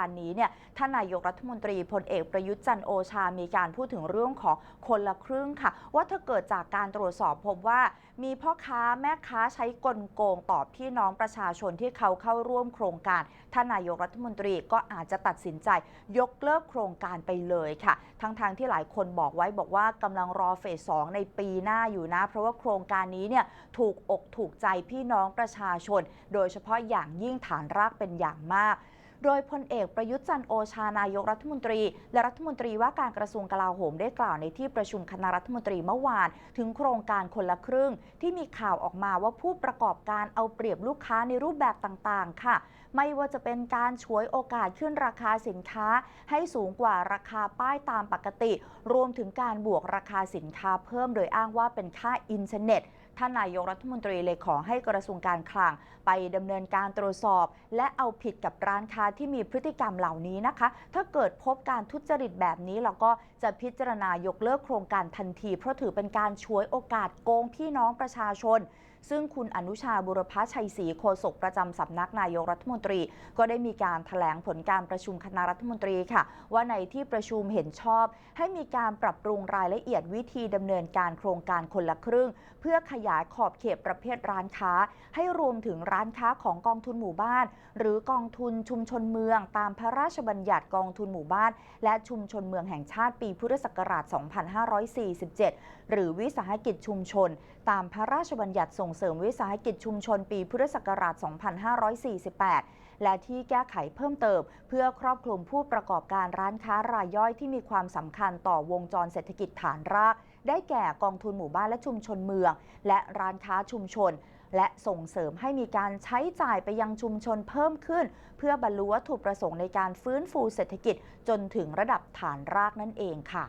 การนี้เนี่ยท่านนายกรัฐมนตรีพลเอกประยุทธ์จันโอชา มีการพูดถึงเรื่องของคนละครึ่งค่ะ ว่าถ้าเกิดจากการตรวจสอบพบว่า มีพ่อค้าแม่ค้าใช้กลโกงต่อพี่น้องประชาชนที่เขาเข้าร่วมโครงการ ท่านนายกรัฐมนตรีก็อาจจะตัดสินใจยกเลิกโครงการไปเลยค่ะ ทั้งทางๆที่หลายคนบอกไว้บอกว่ากำลังรอเฟสสองในปีหน้าอยู่นะ เพราะว่าโครงการนี้เนี่ยถูกอกถูกใจพี่น้องประชาชน โดยเฉพาะอย่างยิ่งฐานรากเป็นอย่างมาก โดยพลเอกประยุทธ์จันโอชานายกรัฐมนตรี และรัฐมนตรีว่าการกระทรวงกลาโหมได้กล่าวในที่ประชุมคณะรัฐมนตรีเมื่อวาน ถึงโครงการคนละครึ่ง ที่มีข่าวออกมาว่าผู้ประกอบการเอาเปรียบลูกค้าในรูปแบบต่างๆ ค่ะ ไม่ว่าจะเป็นการฉวยโอกาสขึ้นราคาสินค้า ให้สูงกว่าราคาป้ายตามปกติ รวมถึงการบวกราคาสินค้าเพิ่มโดยอ้างว่าเป็นค่าอินเทอร์เน็ต ท่านนายกรัฐมนตรีเลยขอให้กระทรวงการคลัง ไปดำเนินการตรวจสอบ และเอาผิดกับร้านค้าที่มีพฤติกรรมเหล่านี้นะคะ ถ้าเกิดพบการทุจริตแบบนี้เราก็จะพิจารณายกเลิกโครงการทันที เพราะถือเป็นการช่วยโอกาสโกงพี่น้องประชาชนซึ่งคุณอนุชาบุรพชัยศรีโฆษกประจำสำนักนายกรัฐมนตรี ก็ได้มีการถแถลงผลการประชุมคณะรัฐมนตรีค่ะ ว่าในที่ประชุมเห็นชอบ ให้มีการปรับปรุงรายละเอียดวิธีดำเนินการโครงการคนละครึ่ง เพื่อขยายขอบเขตประเภทร้านค้า ให้รวมถึงร้านค้าของกองทุนหมู่บ้าน หรือกองทุนชุมชนเมือง ตามพระราชบัญญัติกองทุนหมู่บ้าน และชุมชนเมืองแห่งชาติปีพุทธศักราช 2547 หรือวิสาหกิจชุมชน ตามพระราชบัญญัติส่งงเสริมวิสาหกิจชุมชนปีพุทธศักราช 2548 และที่แก้ไขเพิ่มเติม เพื่อครอบคลุมผู้ประกอบการร้านค้ารายย่อยที่มีความสำคัญต่อวงจรเศรษฐกิจฐานราก ได้แก่กองทุนหมู่บ้านและชุมชนเมือง และร้านค้าชุมชน และส่งเสริมให้มีการใช้จ่ายไปยังชุมชนเพิ่มขึ้น เพื่อบรรลุวัตถุประสงค์ในการฟื้นฟูเศรษฐกิจจนถึงระดับฐานรากนั่นเองค่ะ